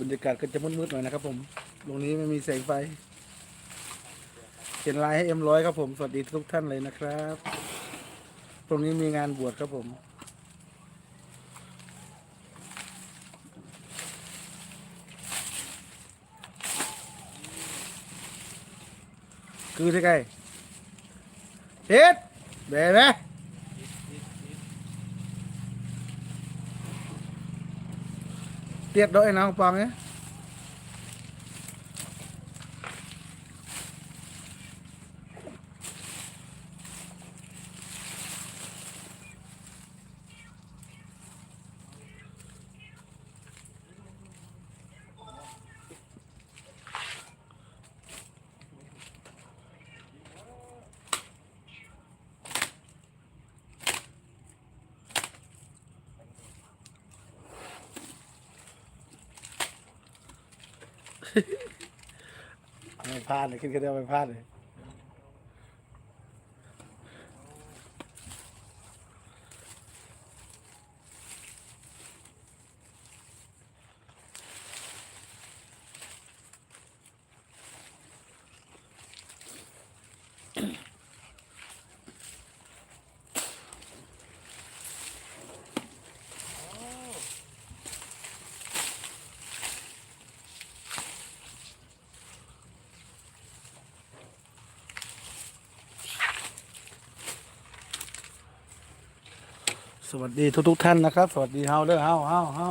บรรยากาศก็จะมืดๆหน่อยนะครับผมตรงนี้ไม่มีแสงไฟ เขียนไลน์ให้เอ็มร้อยครับผม สวัสดีทุกท่านเลยนะครับ ตรงนี้มีงานบวชครับผมคือที่ไกลเฮ็ดเบ๊ะ เบ๊ะเตียด đôi nào bằng ấy ไม่พลาดเลยคิดก็ได้ไม่พลาดเลย สวัสดีทุกทุกท่านนะครับ สวัสดีเฮาเด้อเฮาเฮาเฮา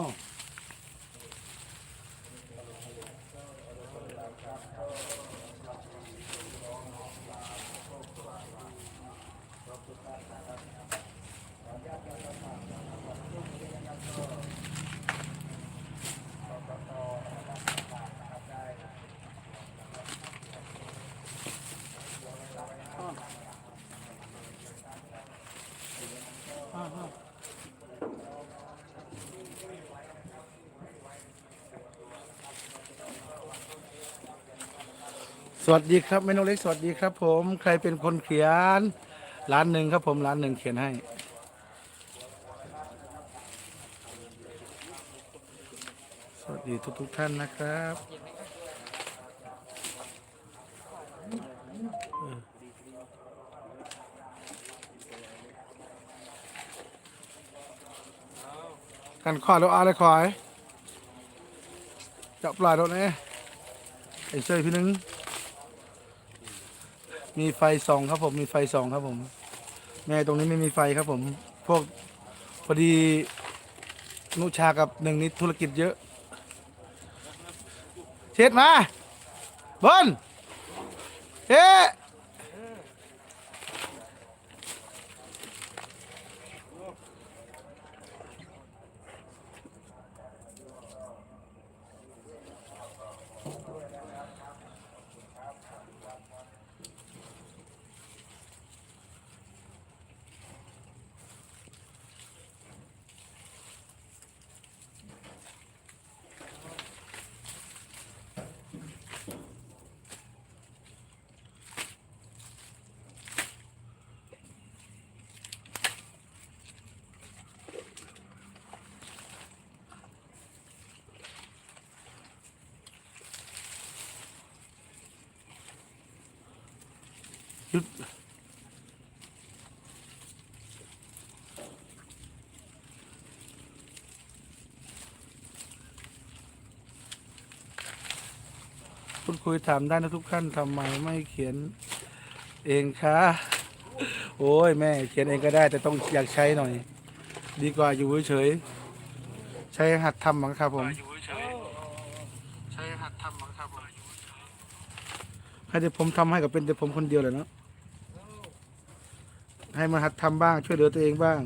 สวัสดีครับเมนูเล็กสวัสดีครับ ผมใครเป็นคนเขียนร้านหนึ่งครับผมร้านหนึ่งเขียนให้สวัสดีทุกทุกท่านนะครับกันขอดเอาอะไรขอยจับปลายรถเนี่ยไอ้เชยพี่นึง มีไฟส่องครับผมมีไฟส่องครับผม แม่ตรงนี้ไม่มีไฟครับผม พวกพอดีนุชากับหนึ่งนี้ธุรกิจเยอะ เช็ดมาบนเอ๊ะ ยุดพูดคุยถามได้นะทุกท่านทำไมไม่เขียนเองคะโอ้ยแม่เขียนเองก็ได้ แต่ต้องอยากใช้หน่อย ดีกว่าอยู่เฉยๆใช้หัดทำมั้งครับผมใช้หัดทำมั้งครับผมให้แต่ผมทำให้กับเป็นแต่ผมคนเดียวเลยเนาะ ให้มาหัดทำบ้าง ช่วยเหลือตัวเองบ้าง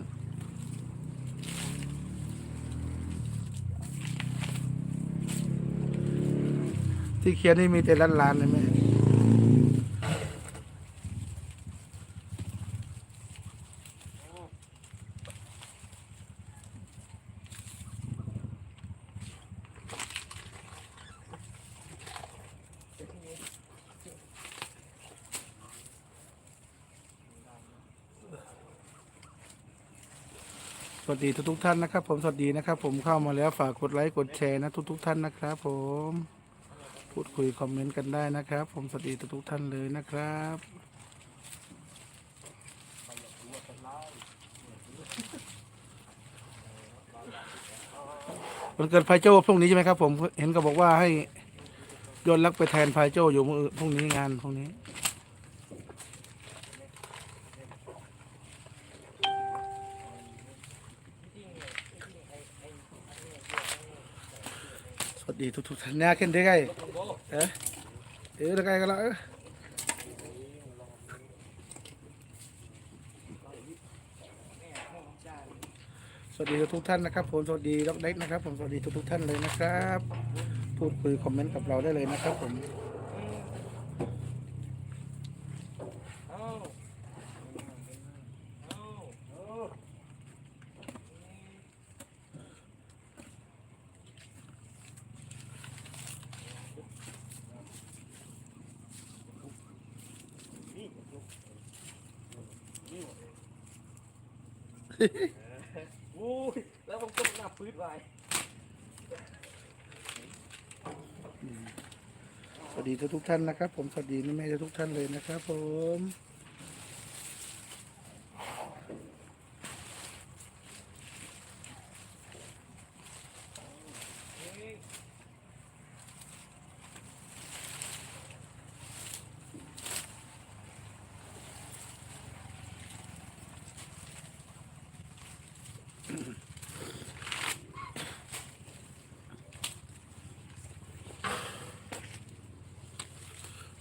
ที่เขียนนี่มีแต่ล้านๆเลยแม่ ดีทุกทุกท่านนะครับ ผมสวัสดีนะครับ ผมเข้ามาแล้วฝากกดไลค์กดแชร์นะทุกทุกท่านนะครับ ผมพูดคุยคอมเมนต์กันได้นะครับ ผมสวัสดีทุกทุกท่านเลยนะครับวันเกิดไพโจ้พรุ่งนี้ใช่ไหมครับ ผมเห็นก็บอกว่าให้ยนต์รักไปแทนไพโจ้อยู่พรุ่งนี้งานพรุ่งนี้ ดีทุกท่านเนี่ยขึ้นได้ไงเอ๊ะเอ๊ะได้ไงกันละเอ๊ะสวัสดีทุกท่านนะครับผมสวัสดีด็อกเด็กนะครับ ผมสวัสดีทุกท่านเลยนะครับ พูดคุยคอมเมนต์กับเราได้เลยนะครับผม อู้ยแล้วผมก็หน้าปืดไว้สวัสดีทุกท่านนะครับ ผมสวัสดีแม่ทุกท่านเลยนะครับผม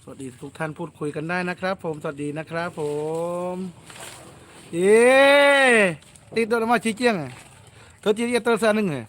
ส วัสดีทุกท่านพูดคุยกันได้นะครับ ผมสวัสดีนะครับ ผมเอ๊ติดตัวมาชี้เจียงเธอชี้เจียงตัวเสือหนึ่งเหรอ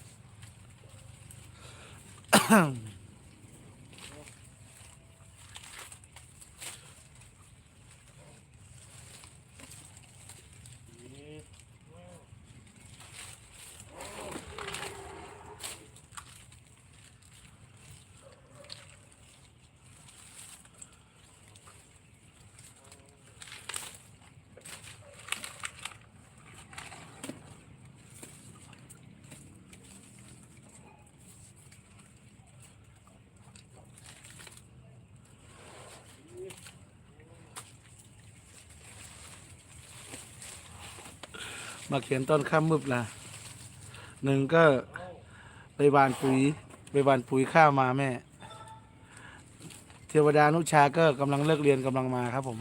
มาเขียนต้นข้ามมืบนะหนึ่งก็ไปบานปุ๋ยไปบานปุ๋ยข้าวมาแม่ เทวดานุชาก็กำลังเลิกเรียนกำลังมาครับผม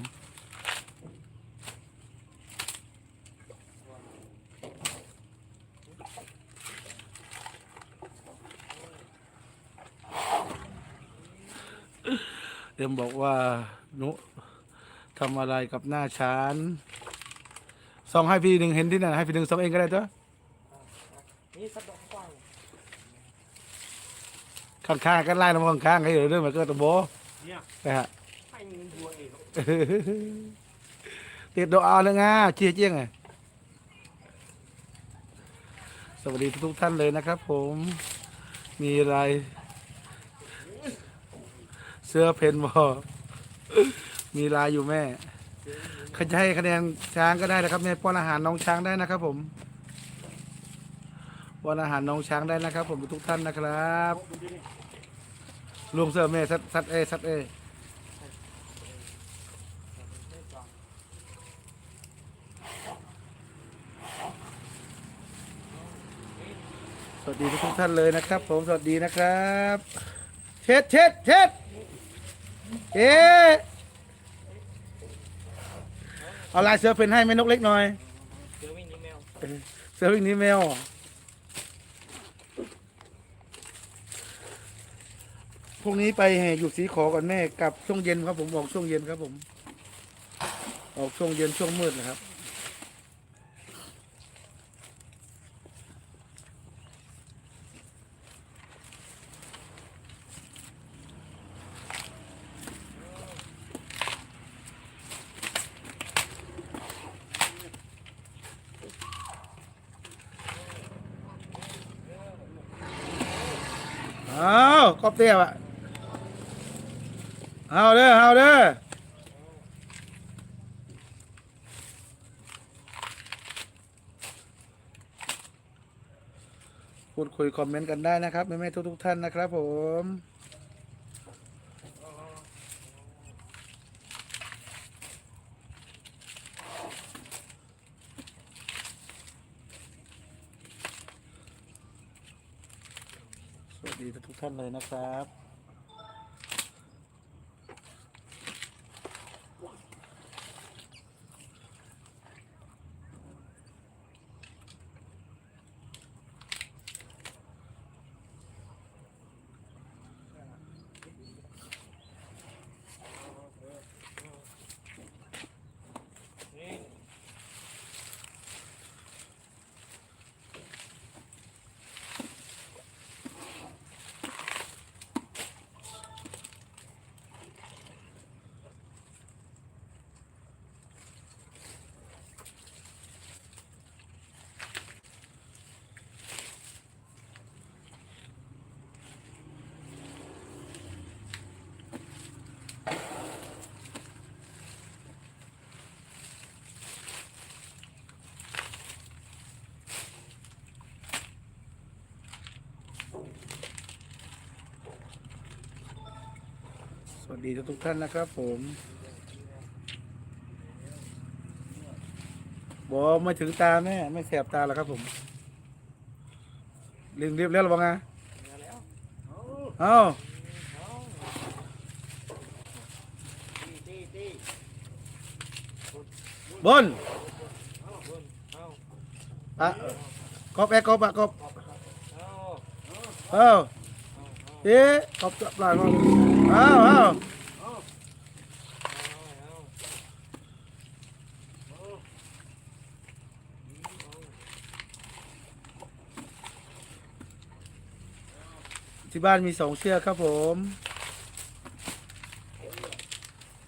เอ็มบอกว่านุทำอะไรกับหน้าชาน ส่องให้พี่หนึ่งเห็นที่ไหนให้พี่หนึ่งส่องเองก็ได้ตัวนี่สับดอกกว้างข้างๆกันไล่ลงข้างๆให้เรื่องมันก็ตะโบเนี่ยไปฮะให้เงินบัวเองติดดอกเอาเลยง่าเจี๊ยเจียงไงสวัสดีทุกท่านเลยนะครับ ผมมีอะไร เสื้อเพนบอมีลายอยู่แม่ จะให้คะแนนช้างก็ได้นะครับแม่ป้อนอาหารน้องช้างได้นะครับ ผมป้อนอาหารน้องช้างได้นะครับ ผมทุกท่านนะครับลุงเสื้อแม่สัดสัดเอสัดเอสวัสดีทุกท่านเลยนะครับ ผมสวัสดีนะครับ เช็ดเช็ดเช็ดเอ๊ เอาลายเสือเป็นให้แม่นกเล็กหน่อยเดี๋ยววิ่งหนีแมวเสือวิ่งหนี้แมวพรุ่งนี้ไปแห่อยู่สีขอก่อนแม่กลับช่วงเย็นครับผมออกช่วงเย็นครับผม ออกช่วงเย็นช่วงมืดนะครับ อบเตี้ยอะเอาเด้อเอาเด้อพูดคุยคอมเมนต์กันได้นะครับแม่ๆทุกๆท่านนะครับผม ดีทุกท่านเลยนะครับ นี่ ส วัสดีทุกท่านนะครับ ผมบอกไม่ถึงตาแม่ไม่แสบตาหรอกครับผมลืมเรียบแล้วหรือเปล่าไงมาแล้วเอ้าเอาบนเอาเบิ้ลเอาอะกบแอกบอะกอาเอ้าเอาเอาเอ๊ะกบจับปลายมา อ้าเอ้าเอาเอาที่บ้านมีสองเชือกครับผม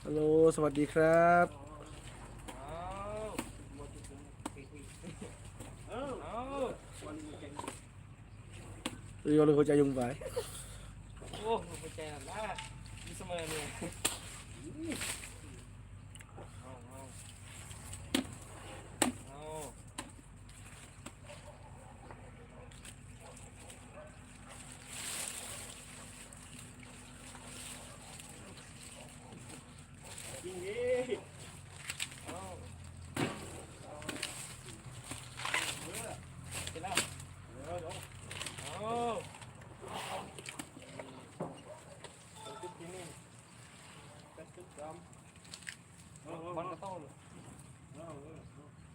ฮัลโหลสวัสดีครับเอาเอาเรียวเลยหัวใจยุงไป โอ้หัวใจอะนะมีเสมอเนี่ยเอาเอาเอา ยิงดิเอาเอาเสร็จแล้วเดี๋ยวเดี๋ยวเอาเอาจุดที่นี่จัดจุดดำมันก็ต้องเอา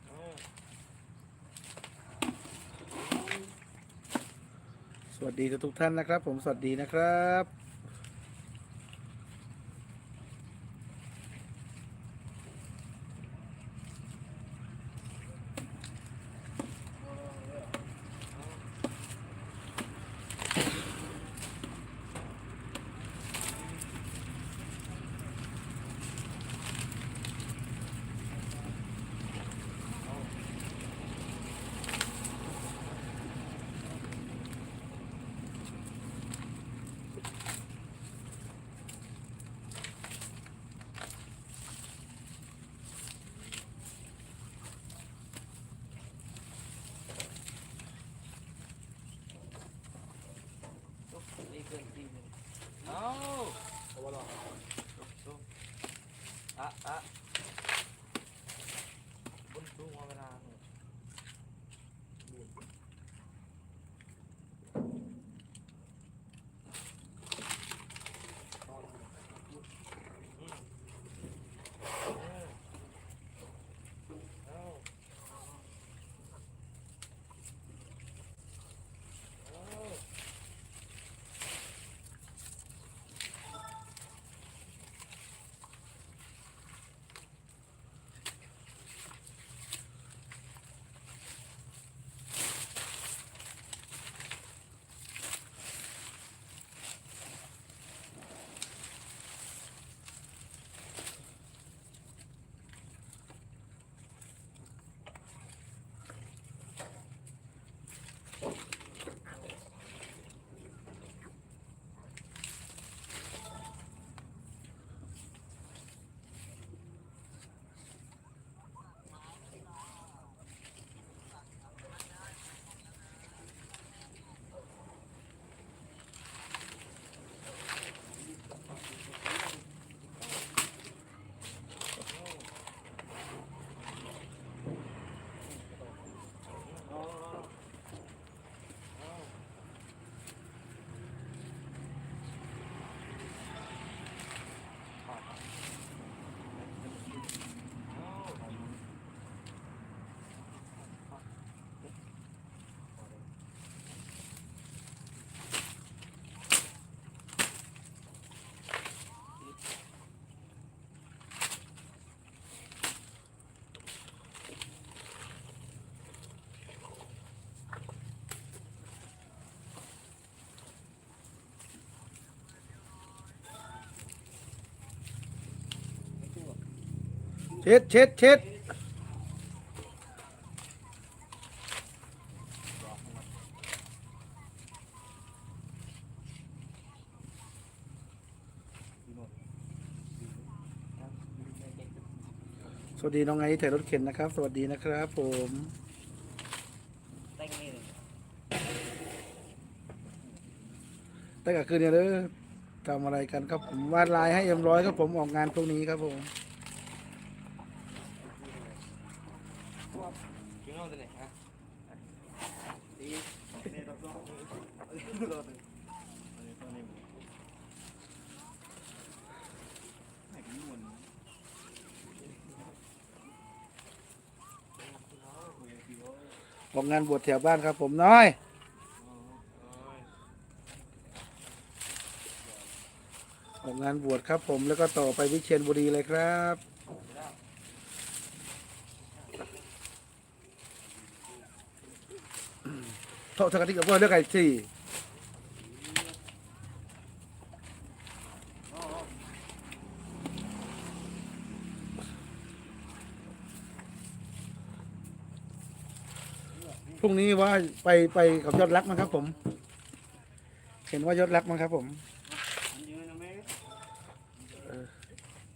เอา สวัสดีทุกท่านนะครับ ผมสวัสดีนะครับ เช็ดเช็ดเช็ดสวัสดีน้องไอซ์แต่รถเข็นนะครับ สวัสดีนะครับผมแต่ก็คือเนี่ยเด้อทำอะไรกันครับผมวาดลายให้เอ็มร้อยครับผมออกงานพวกนี้ครับผม กินเอาตัวไหนฮะดีนี่ตัวตัวตัวตัวนี้ให้กันม่วน ออก งานบวชแถวบ้านครับผมน้อย ออกงานบวชครับผมแล้วก็ต่อไปวิเชียรบุรีเลยครับโทษสักทีกับว่าเรื่องไก่สี่ พรุ่งนี้ว่าไปไปกับยอดรักมั้งครับ ผม เห็นว่ายอดรักมั้งครับ ผมอันนี้นะแม่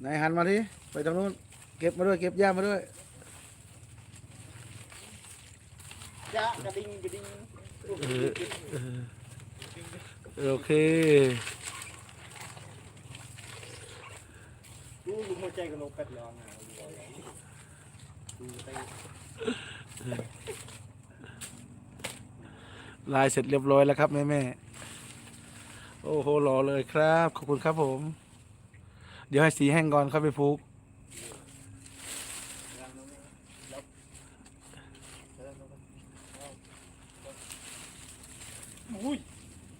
ไหนหันมาที่ไปตรงนู้นเก็บมาด้วย เก็บหญ้ามาด้วยจ้ากระดิ่งกระดิ่งโอเคดูดูหัวใจกับโลเป็ดร้อนนะดูไป ลายเสร็จเรียบร้อยแล้วครับแม่แม่ๆโอ้โหหล่อเลยครับ ขอบคุณครับผม เดี๋ยวให้สีแห้งก่อนค่อยไปฟุกอุ้ย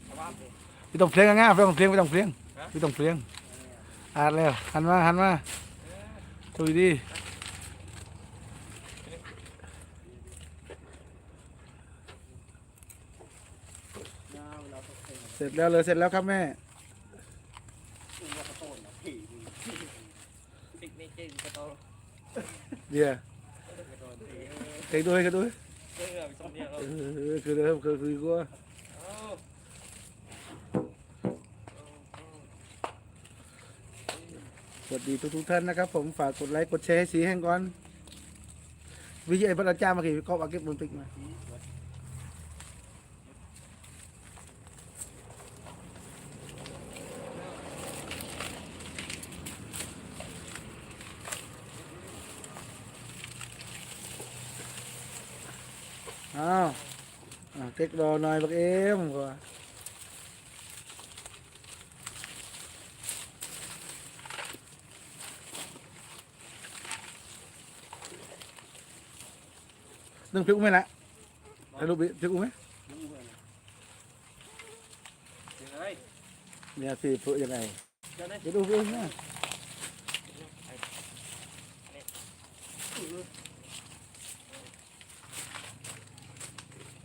สบายเลยไม่ต้องเพลียงง่ายๆไม่ต้องเพลียงไม่ต้องเพลียงไม่ต้องเพลียงอาดแล้วหันมาหันมาดูดี ยาเวลาตกเตะ เส ร็จแล้วเลยเสร็จแล้วครับแม่อุ้มกระโตนนะพี่ปิกนิกเจ๊กระโตนเดี๋ยวกระโตนพี่เทคด้วยกันด้วยเจ๊แบบสองเนี่ยเราเออคือเดิมคือคือกูว่าสวัสดีทุกทุกๆท่านนะครับ ผมฝากกดไลค์กดแชร์ให้สีแห้งก่อนวิจัยพระอาจารย์มากี่ก็เอาเก็บบนปิกมาอ้าวอะเต็กรอหน่อยบักเอ็มกว่านึ่งพริกอุ้มไหมละถ่ายรูปดิพริกอุ้มไหมยังไงเนี่ยสิเพื่อยังไงจะได้เดี๋ยวดูพริกอุ้มนะ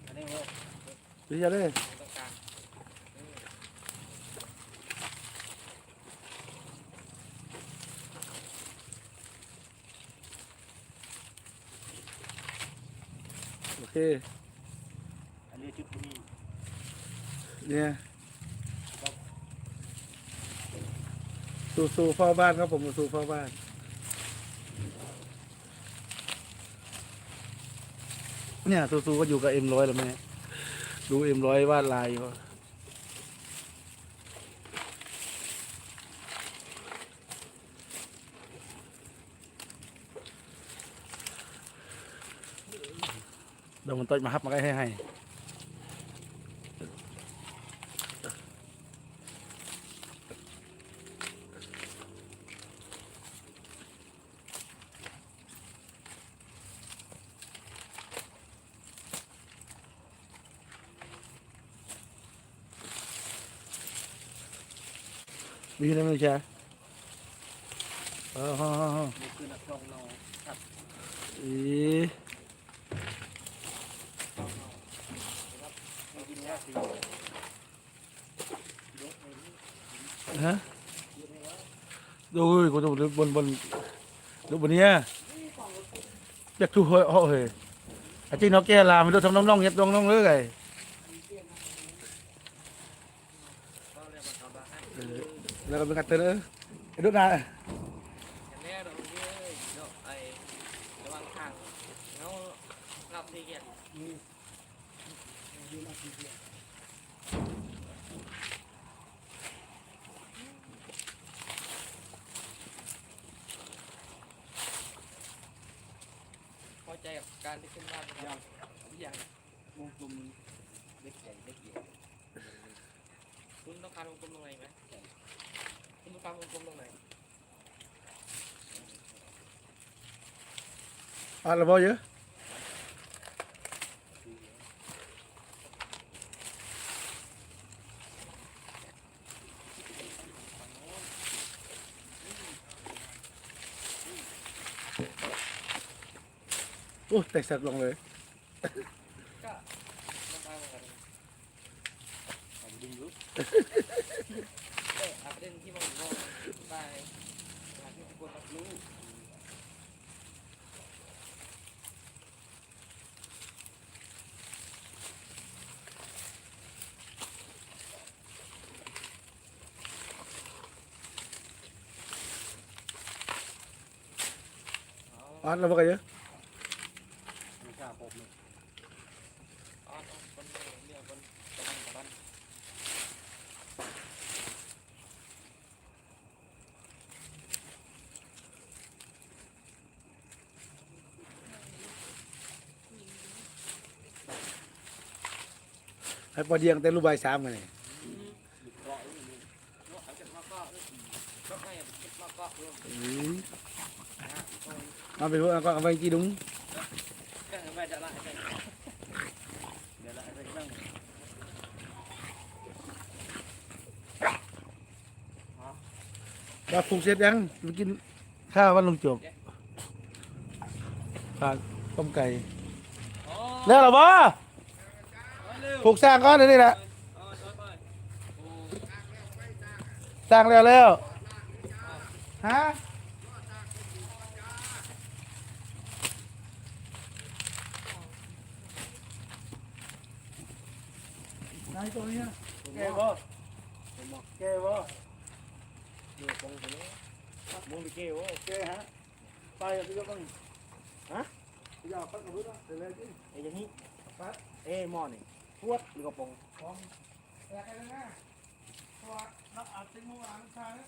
อันนี้ว่า ดีจะได้ต้องการโอเคอันนี้ชุดนี้เนี่ยสู่สู่เฝ้าบ้านครับผมสู่เฝ้าบ้านเนี่ยสู่สู่ก็อยู่กับเอ็มร้อยแล้วแม่ ดูเอ็มร้อยวาดลายอยู่เดี๋ยวมันต้อยมาฮับมาใกล้ให้ให้ มีอะไรไหมจ๊ะเออฮะฮะฮะนี่คือนักร้องเราครับอีม่กินยาสีฮะดูกูดูบนบนดูบนเนี้ยอยากทุเฮยเฮาเฮยอาจริงเนาแก่ลามันดูทำน้องๆเฮ็ดน้องๆเลยไง ก็เรียกว่าเขาบ้าให้ เออ แล้วก็เป็นกันเตอร์ไอ้ดูนะอย่างนี้เราเยอะเนาะไอ้ระวังทางเนารับดีเกียรพอใจกับการที่ขึ้นบ้านอย่างอย่างวงกลมเล็กใหญ่เล็กใหญ่คุณต้องการวงกลมตรงไหนไหม ต้องการวงกลมตรงไหนอะระเบาเยอะโอ้แตกสักลงเลยก็ต้องการเหมือนกันเอาดึงลุก เออเอาประเด็นที่มันงงได้หาที่ควรรับรู้อะระเบากันเยอะ ไม่ทราบผมเลย อ๋อคนเรื่องคนกระบันกระบัน ให้ปอเดียงแต่รูปใบสามกันเลยดึกเกาะนี่นี่เนาะเอาเก็บมาก็ก็ให้เก็บมาก็รวมอืมนะฮะตรงเอาไปพวกเอาก็เอาไปจีดุงก็ไม่จะละให้เดี๋ยวละอะไรบ้างว่าผูกเสร็จยังไปกินข้าววันลงจบฝากต้มไก่อ๋อแล้วเหรอวะ เร็วผูกสร้างก้อนเดี๋ยวนี้แหละอ๋อช่วยไปโอ้สร้างแล้วแล้วฮะนายตัวนี้แกบ่แกบ่เดี๋ยวตรงไปเลยมงไปเกี่ยวแกฮะไปกับพี่ก็ต้องฮะพี่เอาปักกับพื้นเดี๋ยวเลยจิไอ้อย่างนี้เอ้หม้อนี่ พวดหรือกระปงของแตกกันนะเพราะว่าเราอาจจะงูอ่านชาเนี่ย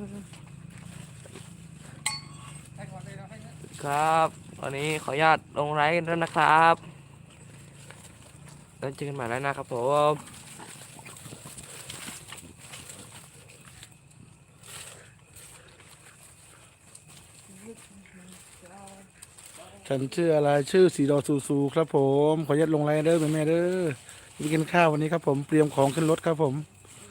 ครับวันนี้ขออนุญาตลงไลฟ์กันแล้วนะครับแล้วเจอกันใหม่แล้วนะครับผมฉันชื่ออะไรชื่อสีดอซูซูครับผม ขออนุญาตลงไลน์เด้อแม่แม่เด้อไปกินข้าววันนี้ครับผมเตรียมของขึ้นรถครับผม